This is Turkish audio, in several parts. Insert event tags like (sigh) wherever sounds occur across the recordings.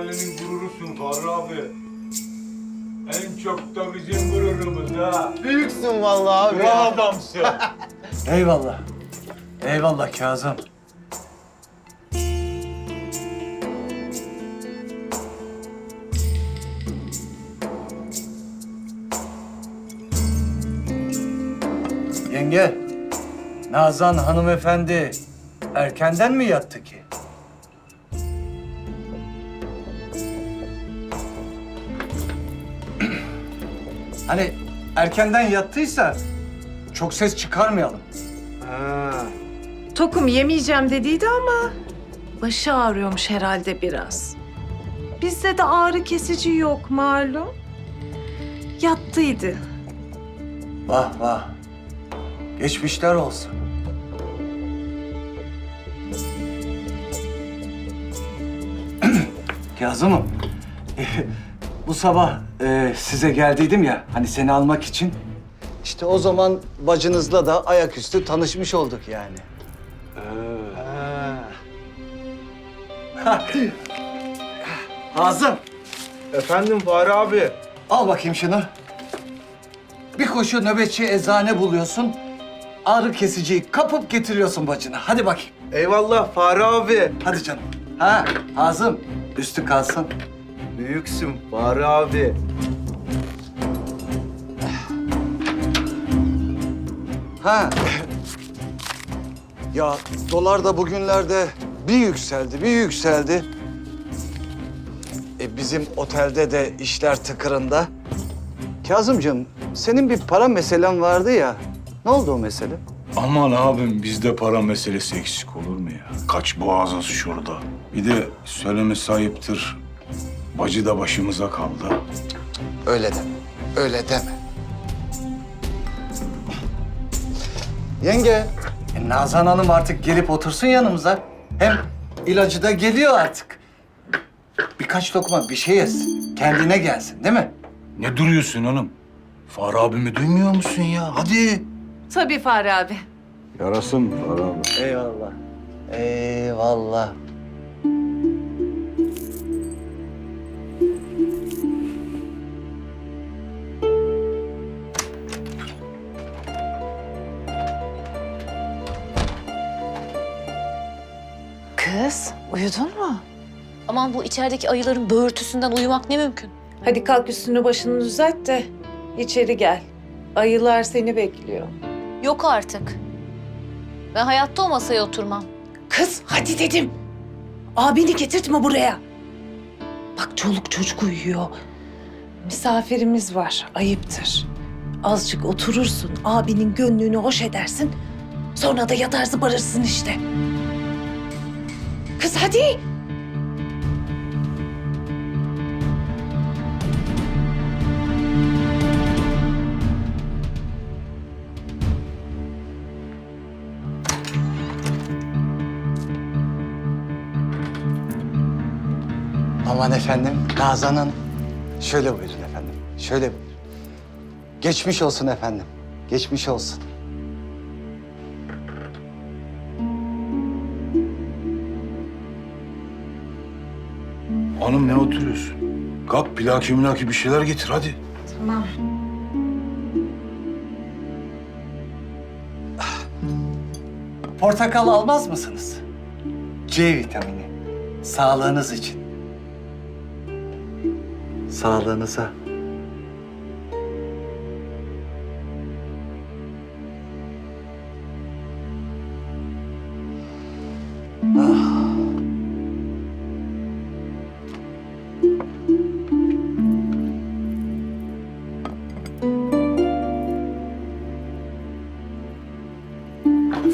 mahallenin gururusun Fahri abi. En çok da bizim gururumuz ha. Büyüksün vallahi abi. Ne adamsın. (laughs) Eyvallah. Eyvallah Kazım. Yenge, Nazan hanımefendi erkenden mi yattı ki? Hani erkenden yattıysa çok ses çıkarmayalım. Ha. Tokum yemeyeceğim dediydi ama başı ağrıyormuş herhalde biraz. Bizde de ağrı kesici yok malum. Yattıydı. Vah vah. Geçmişler olsun. (clears throat) Kazım'ım, bu sabah e, size geldiydim ya, hani seni almak için. İşte o zaman bacınızla da ayaküstü tanışmış olduk yani. Ha. Hazım, Efendim Fahri abi. al bakayım şunu. Bir koşu nöbetçi eczane buluyorsun. Ağrı kesiciyi kapıp getiriyorsun bacına. Hadi bakayım. Eyvallah Fahri abi. Hadi canım. Ha, Hazım, üstü kalsın. Büyüksün Fahri abi. Ha. ya dolar da bugünlerde bir yükseldi, bir yükseldi. E bizim otelde de işler tıkırında. Kazımcığım, senin bir para meselen vardı ya. Ne oldu o mesele? Aman abim bizde para meselesi eksik olur mu ya? Kaç boğazız şurada. Bir de söylemesi ayıptır. Bacı da başımıza kaldı. Öyle deme, öyle deme. Yenge, E, Nazan Hanım artık gelip otursun yanımıza. Hem ilacı da geliyor artık. Birkaç lokma bir şey yesin. Kendine gelsin değil mi? Ne duruyorsun hanım? Fahri abimi duymuyor musun ya? Hadi. Tabii Fahri abi. Yarasın Fahri abi. Eyvallah. Eyvallah. Kız uyudun mu? Aman bu içerideki ayıların böğürtüsünden uyumak ne mümkün? Hadi kalk üstünü başını düzelt de içeri gel. Ayılar seni bekliyor. Yok artık. Ben hayatta o masaya oturmam. Kız hadi dedim. Abini getirtme buraya. Bak çoluk çocuk uyuyor. Misafirimiz var. Ayıptır. Azıcık oturursun. Abinin gönlünü hoş edersin. Sonra da yatar zıbarırsın işte. Kız hadi. Aman efendim, Nazan Hanım. Şöyle buyurun efendim, şöyle buyurun. Geçmiş olsun efendim, geçmiş olsun. Hanım ne oturuyorsun? Kalk plaki milaki bir şeyler getir hadi. Tamam. Portakal almaz mısınız? C vitamini. Sağlığınız için. Sağlığınıza.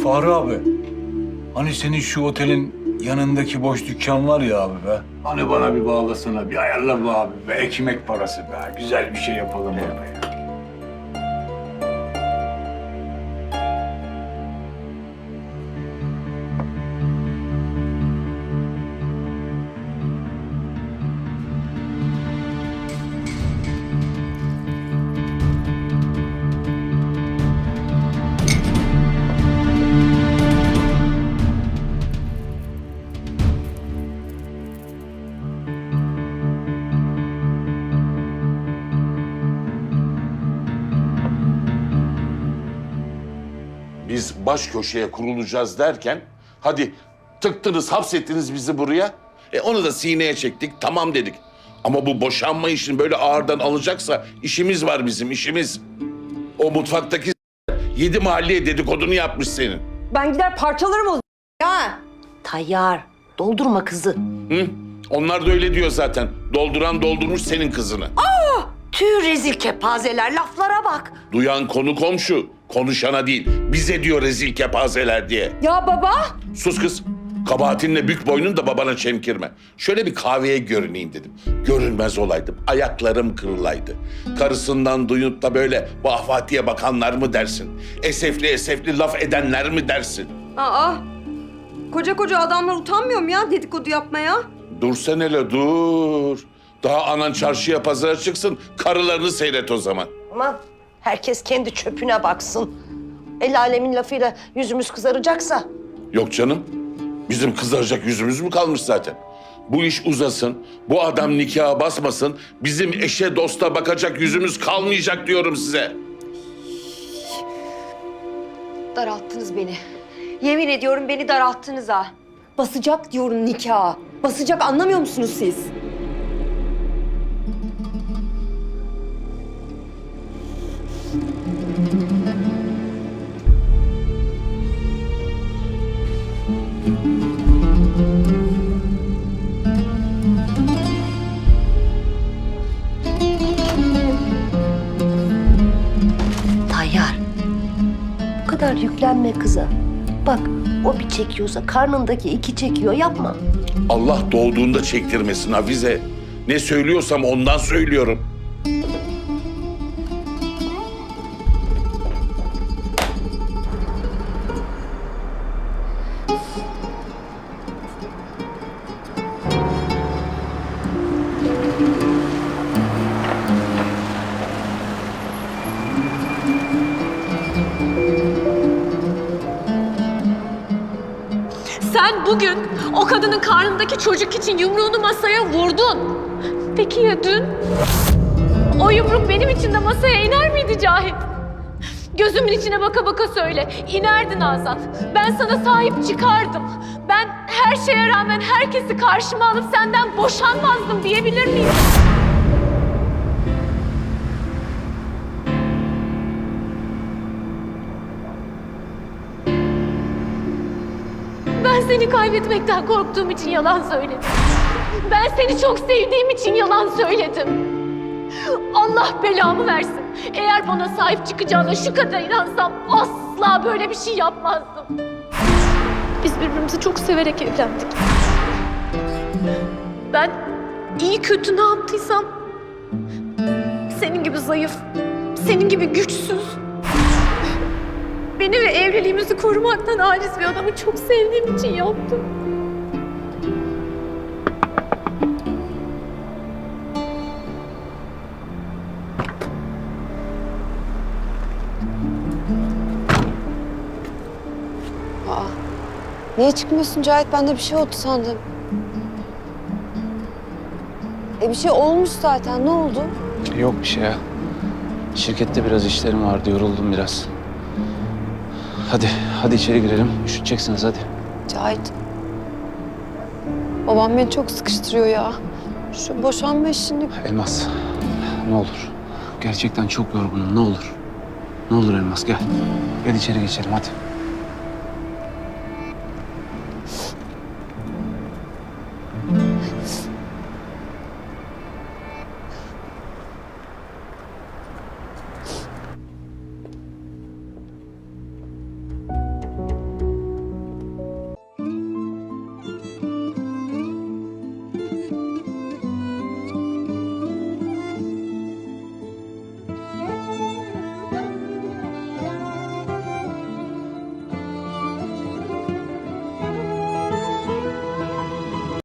Fahri abi. Hani senin şu otelin yanındaki boş dükkan var ya abi be. Hani bana bir bağlasana, bir ayarla be abi be. Ekmek parası be. Güzel bir şey yapalım orada ya. Baş köşeye kurulacağız derken hadi tıktınız hapsettiniz bizi buraya. E onu da sineye çektik tamam dedik. Ama bu boşanma işini böyle ağırdan alacaksa işimiz var bizim işimiz. O mutfaktaki yedi mahalleye dedikodunu yapmış senin. Ben gider parçalarım o ya. Tayyar, doldurma kızı. Hı? Onlar da öyle diyor zaten. Dolduran doldurmuş senin kızını. Tüh rezil kepazeler, laflara bak. Duyan konu komşu. Konuşana değil. Bize diyor rezil kepazeler diye. Ya baba. Sus kız. Kabahatinle bük boynun da babana çemkirme. Şöyle bir kahveye görüneyim dedim. Görünmez olaydım. Ayaklarım kırılaydı. Karısından duyup da böyle vahvatiye bakanlar mı dersin? Esefli esefli laf edenler mi dersin? Aa. Koca koca adamlar utanmıyor mu ya dedikodu yapmaya? Dur sen hele dur. Daha anan çarşıya pazara çıksın. Karılarını seyret o zaman. Aman herkes kendi çöpüne baksın. El alemin lafıyla yüzümüz kızaracaksa. Yok canım. Bizim kızaracak yüzümüz mü kalmış zaten? Bu iş uzasın, bu adam nikaha basmasın, bizim eşe dosta bakacak yüzümüz kalmayacak diyorum size. Daralttınız beni. Yemin ediyorum beni daralttınız ha. Basacak diyorum nikaha. Basacak anlamıyor musunuz siz? Tayyar, bu kadar yüklenme kıza. Bak o bir çekiyorsa karnındaki iki çekiyor yapma. Allah doğduğunda çektirmesin Hafize. Ne söylüyorsam ondan söylüyorum. Sen bugün o kadının karnındaki çocuk için yumruğunu masaya vurdun. Peki ya dün? O yumruk benim için de masaya iner miydi Cahit? Gözümün içine baka baka söyle. İnerdi Nazan. Ben sana sahip çıkardım. Ben her şeye rağmen herkesi karşıma alıp senden boşanmazdım diyebilir miyim? Ben seni kaybetmekten korktuğum için yalan söyledim. Ben seni çok sevdiğim için yalan söyledim. Allah belamı versin. Eğer bana sahip çıkacağına şu kadar inansam asla böyle bir şey yapmazdım. Biz birbirimizi çok severek evlendik. Ben iyi kötü ne yaptıysam senin gibi zayıf, senin gibi güçsüz, beni ve evliliğimizi korumaktan aciz bir adamı çok sevdiğim için yaptım. Niye çıkmıyorsun Cahit? Ben de bir şey oldu sandım. E bir şey olmuş zaten. Ne oldu? Yok bir şey ya. Şirkette biraz işlerim vardı, yoruldum biraz. Hadi, hadi içeri girelim. Üşüteceksiniz hadi. Cahit. Babam beni çok sıkıştırıyor ya. Şu boşanma işini Elmas, ne olur. Gerçekten çok yorgunum, ne olur. Ne olur Elmas gel. Gel içeri geçelim hadi.